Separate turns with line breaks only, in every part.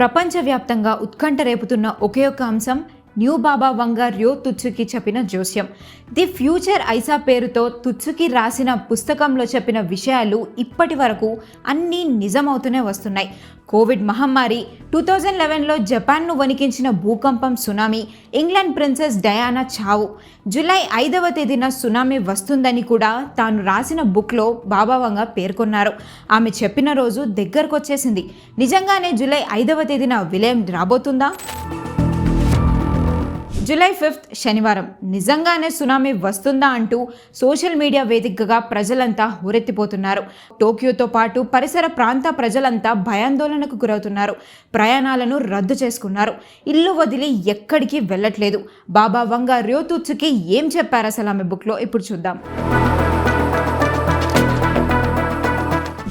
ప్రపంచవ్యాప్తంగా ఉత్కంఠ రేపుతున్న ఒకే ఒక అంశం న్యూ బాబా వంగార్యో తుత్సుకి చెప్పిన జోస్యం. ది ఫ్యూచర్ ఐసా పేరుతో తుత్సుకి రాసిన పుస్తకంలో చెప్పిన విషయాలు ఇప్పటి వరకు అన్నీ నిజమవుతూనే వస్తున్నాయి. కోవిడ్ మహమ్మారి టూ థౌజండ్ లెవెన్లో జపాన్ను వణికించిన భూకంపం సునామీ ఇంగ్లాండ్ ప్రిన్సెస్ డయానా చావు. జూలై ఐదవ తేదీన సునామీ వస్తుందని కూడా తాను రాసిన బుక్లో బాబావంగా పేర్కొన్నారు. ఆమె చెప్పిన రోజు దగ్గరకు వచ్చేసింది నిజంగానే జూలై ఐదవ తేదీన విలయం రాబోతుందా? జూలై ఫిఫ్త్ శనివారం. నిజంగానే సునామీ వస్తుందా అంటూ సోషల్ మీడియా వేదికగా ప్రజలంతా హోరెత్తిపోతున్నారు టోక్యోతో పాటు పరిసర ప్రాంత ప్రజలంతా భయాందోళనకు గురవుతున్నారు. ప్రయాణాలను రద్దు చేసుకున్నారు. ఇల్లు వదిలి ఎక్కడికి వెళ్ళట్లేదు. బాబా వంగ ర్యోతుత్సుకి ఏం చెప్పారు అసలు ఆమె బుక్లో? ఇప్పుడు చూద్దాం.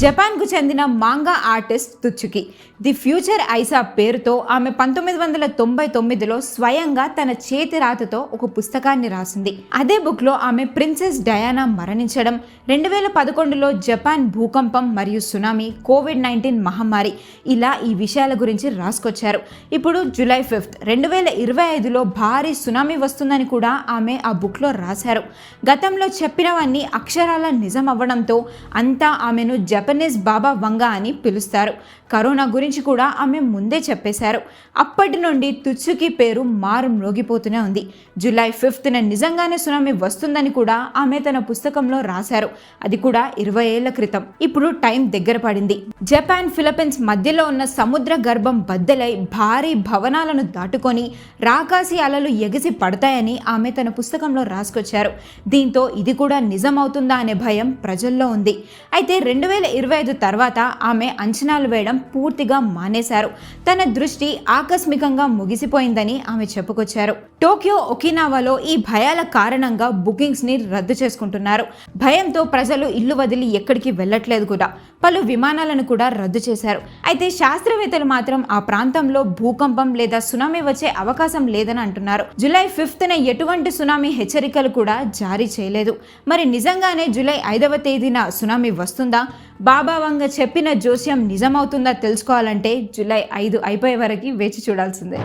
జపాన్కు చెందిన manga artist Tatsuki. The future I saw పేరుతో ఆమె పంతొమ్మిది వందల తొంభై తొమ్మిదిలో స్వయంగా తన చేతి రాతతో ఒక పుస్తకాన్ని రాసింది. అదే బుక్లో ఆమె ప్రిన్సెస్ డయానా మరణించడం రెండు వేల పదకొండులో జపాన్ భూకంపం మరియు సునామీ కోవిడ్ నైన్టీన్ మహమ్మారి ఇలా ఈ విషయాల గురించి రాసుకొచ్చారు. ఇప్పుడు జూలై ఫిఫ్త్ రెండు వేల ఇరవై ఐదులో భారీ సునామీ వస్తుందని కూడా ఆమె ఆ బుక్లో రాశారు. గతంలో చెప్పినవన్నీ అక్షరాల నిజం అవ్వడంతో అంతా ఆమెను జపనీస్ బాబా వంగ అని పిలుస్తారు. కరోనా గురించి కూడా ఆమె ముందే చెప్పేశారు. అప్పటి నుండి తుత్సుకి పేరు మారు మ్రోగిపోతూనే ఉంది. జూలై ఫిఫ్త్న నిజంగానే సునామీ వస్తుందని కూడా ఆమె తన పుస్తకంలో రాశారు. అది కూడా ఇరవై ఏళ్ళ క్రితం. ఇప్పుడు టైం దగ్గర పడింది. జపాన్ ఫిలిపీన్స్ మధ్యలో ఉన్న సముద్ర గర్భం బద్దలై భారీ భవనాలను దాటుకొని రాకాసి అలలు ఎగిసి పడతాయని ఆమె తన పుస్తకంలో రాసుకొచ్చారు. దీంతో ఇది కూడా నిజమవుతుందా అనే భయం ప్రజల్లో ఉంది. అయితే రెండు వేల ఇరవై ఐదు తర్వాత ఆమె అంచనాలు వేయడం పూర్తిగా మానేశారు. తన దృష్టి ఆకస్మికంగా ముగిసిపోయిందని ఆమె చెప్పుకొచ్చారు. టోక్యో ఒకినావాలో ఈ భయాల కారణంగా బుకింగ్స్ని రద్దు చేసుకుంటున్నారు. భయంతో ప్రజలు ఇల్లు వదిలి ఎక్కడికి వెళ్ళట్లేదు కూడా. పలు విమానాలను కూడా రద్దు చేశారు. అయితే శాస్త్రవేత్తలు మాత్రం ఆ ప్రాంతంలో భూకంపం లేదా సునామీ వచ్చే అవకాశం లేదని అంటున్నారు. జూలై ఫిఫ్త్న ఎటువంటి సునామీ హెచ్చరికలు కూడా జారీ చేయలేదు. మరి నిజంగానే జూలై ఐదవ తేదీన సునామీ వస్తుందా? బాబా వంగ చెప్పిన జోస్యం నిజమవుతుందా తెలుసుకోవాలంటే జూలై ఐదు అయిపోయే వరకు వేచి చూడాల్సిందే.